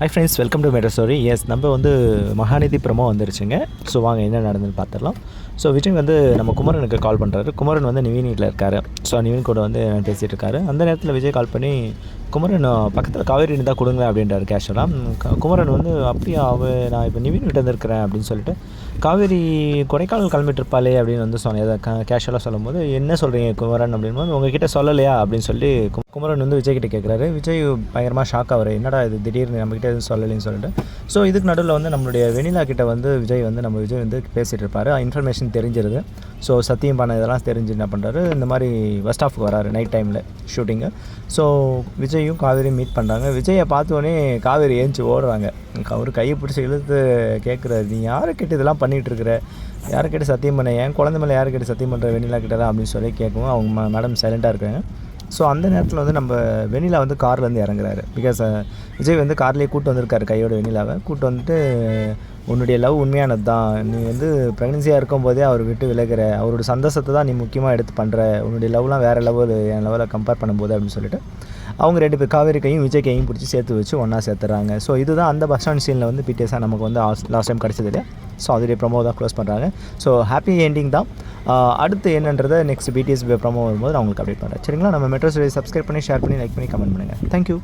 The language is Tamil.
Hi friends welcome to matter story yes நம்ம வந்து மகாநிதி பிரமோ வந்துருச்சுங்க. ஸோ வாங்க என்ன நடந்துன்னு பார்த்துடலாம். ஸோ விஜய் வந்து நம்ம குமரனுக்கு கால் பண்ணுறாரு குமரன் வந்து நிவின் வீட்டில் இருக்காரு. ஸோ நிவின் கூட வந்து பேசிகிட்டு இருக்காரு. அந்த நேரத்தில் விஜய் கால் பண்ணி குமரன் பக்கத்தில் காவேரி இருந்தால் கொடுங்க அப்படின்றாரு கேஷுவலாக குமரன் வந்து அப்படியே அவ நான் இப்போ நிவின் வீட்டில் இருந்திருக்கிறேன் அப்படின்னு சொல்லிட்டு காவேரி கொடைக்கானல் கிளம்பிட்டுருப்பாளே அப்படின்னு வந்து சொன்னேன். கேஷுவலாக சொல்லும்போது என்ன சொல்கிறீங்க குமரன்? அப்படின்போது உங்ககிட்ட சொல்லலையா? அப்படின்னு சொல்லி குமரன் வந்து விஜய் கிட்ட கேட்குறாரு விஜய் பயங்கரமாக ஷாக் ஆகுற என்னடா இது? திடீர்னு நம்மகிட்ட எதுவும் சொல்லலைன்னு சொல்லிட்டு. ஸோ இதுக்கு நடுவில் வந்து நம்மளுடைய வெனிலா கிட்ட வந்து விஜய் வந்து நம்ம விஜய் வந்து பேசிகிட்டு இருப்பார். இன்ஃபர்மேஷன் தெரிஞ்சிருது. ஸோ சத்தியம் பண்ண இதெல்லாம் தெரிஞ்சு என்ன பண்ணுறாரு இந்த மாதிரி பஸ் ஸ்டாஃப்க்கு வராரு நைட் டைமில் ஷூட்டிங்கு ஸோ விஜயும் காவேரியும் மீட் பண்ணுறாங்க விஜயை பார்த்தோன்னே காவேரி ஏஞ்சி ஓடுறாங்க. அவர் கையை பிடிச்சி இழுத்து கேட்குறாரு நீ யாரை கேட்டு இதெல்லாம் பண்ணிகிட்டு இருக்கிற? யாரை கேட்டு சத்தியம் பண்ண? என் குழந்தை மேலே யார் கேட்டு சத்தியம் பண்ணுற வெண்ணிலா கிட்ட தான்? அப்படின்னு சொல்லி கேட்கவும் அவங்க மேடம் சைலண்ட்டாக இருக்காங்க. ஸோ அந்த நேரத்தில் வந்து நம்ம வெண்ணிலா வந்து கார்லேருந்து இறங்குறாரு. பிகாஸ் uh, விஜய் வந்து கார்லேயே கூட்டு வந்திருக்காரு கையோட வெண்ணிலாவை. கூட்டு வந்துட்டு உன்னுடைய லவ் உண்மையானது தான் நீ வந்து ப்ரெக்னென்சியாக இருக்கும்போதே அவர் விட்டு விலகுற. அவரோட சந்தோஷத்தை தான் நீ முக்கியமாக எடுத்து பண்ணுற உன்னுடைய லவ்லாம் வேறு லெவல் என் லெவலில் கம்பேர் பண்ணும்போது அப்படின்னு சொல்லிட்டு அவங்க ரெண்டு பேர் காவேரி கையும் விஜய் கையும் பிடிச்சி சேர்த்து வச்சு ஒன்றா சேர்த்துறாங்க. ஸோ இதுதான் அந்த பஸ் ஸ்டாண்ட் சீனில் வந்து பிடிஎஸ்ஸாக நமக்கு வந்து லாஸ்ட் டைம் கிடச்சது இல்லையா? ஸோ அதோடைய ப்ரொமோ தான் க்ளோஸ் பண்ணுறாங்க ஸோ ஹாப்பி எண்டிங் தான். அடுத்து என்னன்றதை நெக்ஸ்ட் பிடிஎஸ் ப்ரமோ வரும்போது நான் உங்களுக்கு அப்டேட் பண்ணுறேன் சரிங்களா? நம்ம மெட்ரோ சப்ஸ்கிரைப் பண்ணி ஷேர் பண்ணி லைக் பண்ணி கமெண்ட் பண்ணுங்கள் தேங்க்யூ